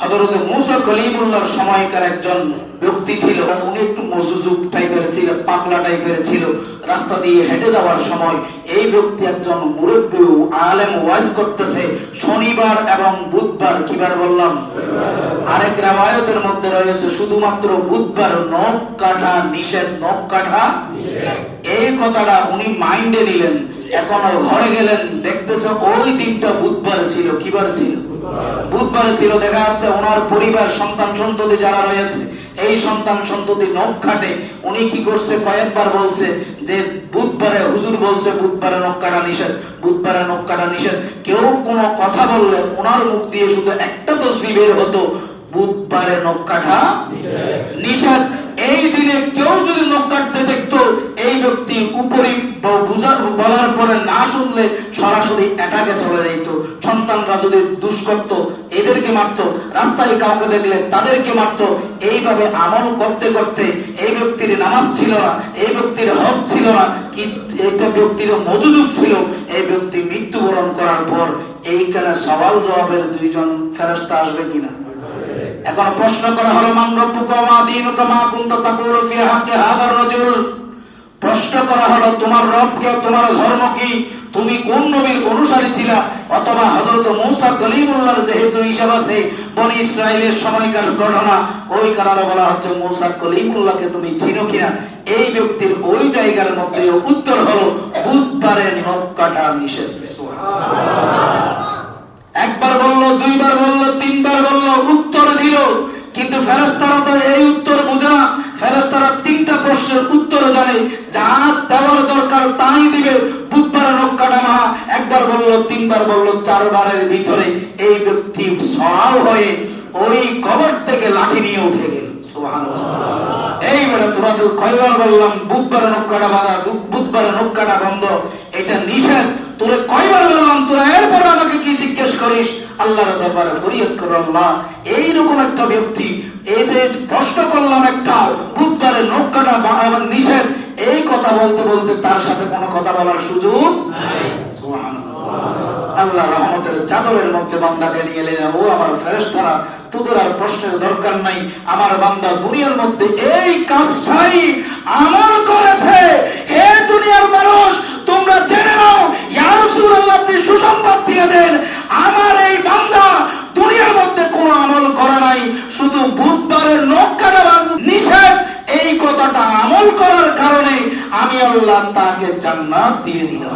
হজরত মুসা কলিমুল্লাহর সময়কার একজন ব্যক্তি ছিল উনি একটু মসুজুক টাইপের ছিল, পাগলা টাইপের ছিল। রাস্তা দিয়ে হেঁটে যাওয়ার সময় এই ব্যক্তি একজন মুরব্বী আলেম ওয়াইজ করতেছে, শনিবার এবং বুধবার কিবার বললাম? আরেক রামায়তের মধ্যে রয়েছে, শুধুমাত্র বুধবার নখ কাটা নিষেধ, নখ কাটা এই কথাটা উনি মাইন্ডে নিলেন। এখন ঘরে গেলেন, দেখতেছে ওই দিনটা বুধবার ছিল, কিবার ছিল? বুধবার ছিল, দেখা যাচ্ছে ওনার পরিবার, সন্তান সন্ততি যারা রয়েছে, এই সন্তান সন্ততি নখ খাটে উনি কি করছে, কয়েকবার বলছে যে, বুধবারে হুজুর বলছে, বুধবারে নখ কাটা নিষেধ, বুধবারে নখ কাটা নিষেধ। কেউ কোনো কথা বললে ওনার মুখ দিয়ে শুধু একটা তসবি বের হতো, বুধবারে নখ কাটা নিষেধ। এই দিনে কেউ যদি নখ কাটতে দেখতো, এই ব্যক্তি উপরি ব- বলার পরে না শুনলে সরাসরি অ্যাটাকে চলে যেত। সন্তানরা যদি দুষ করতো এদেরকে মারতো, রাস্তায় কাউকে দেখলে তাদেরকে মারতো। এইভাবে আমল করতে করতে এই ব্যক্তির নামাজ ছিল না, এই ব্যক্তির হজ ছিল না, কি একটা ব্যক্তির মজুদুক ছিল, এই ব্যক্তি মৃত্যুবরণ করার পর এইখানে সওয়াল জবাবের দুইজন ফেরস্তা আসবে কিনা? এখন প্রশ্ন করা হলো, মান রব্বুকা মা দীনুকা মা কুনতা তাকুলু ফি হাক্কি হাদার রাজুল? প্রশ্ন করা হলো, তোমার রবকে তোমার ধর্ম কি? তুমি কোন নবীর অনুসারী ছিলা? অথবা হযরত মূসা কলিমুল্লাহর যেহেতু হিসাব আছে, বনি ইসরাইলের সময়কার ঘটনা, ওই কারণে বলা হচ্ছে মূসা কলিমুল্লাহকে তুমি চিনো কিনা? এই ব্যক্তির ওই জায়গার মধ্যে উত্তর হলো, বুধবারে নখ কাটা নিষেধ। একবার বলল, দুইবার বলল, তিনবার বলল, উত্তর দিল। কিন্তু ফেরেশতারা তো এই উত্তর বুঝে না ফেরেশতারা তিনটা প্রশ্নের উত্তর জানে যা দেওয়ার দরকার তাই দিবে বুধবার নক্কাটা মারা একবার বলল, তিনবার বলল, চারবারের ভিতরে এই ব্যক্তি সরাও হয়ে ওই কবর থেকে লাঠি নিয়ে উঠে গেল। এটা নিষেধ। তোরে কয়বার বললাম, তোরা আমাকে কি জিজ্ঞেস করিস? একটা প্রশ্ন করলাম একটা বুধবারে নৌকাটা নিষেধ এই কথা বলতে বলতে তার সাথে কোনো কথা বলার সুযোগ। আল্লাহ রহমতের চাদরের মধ্যে বান্দাকে নিয়ে এলেন ও আমার ফেরেস্তারা তোদের আর প্রশ্নের দরকার নাই আমার বান্দা দুনিয়ার মধ্যে এই কাজটাই আমল আল্লাহ তাকে জান্নাত দিয়ে দিলাম।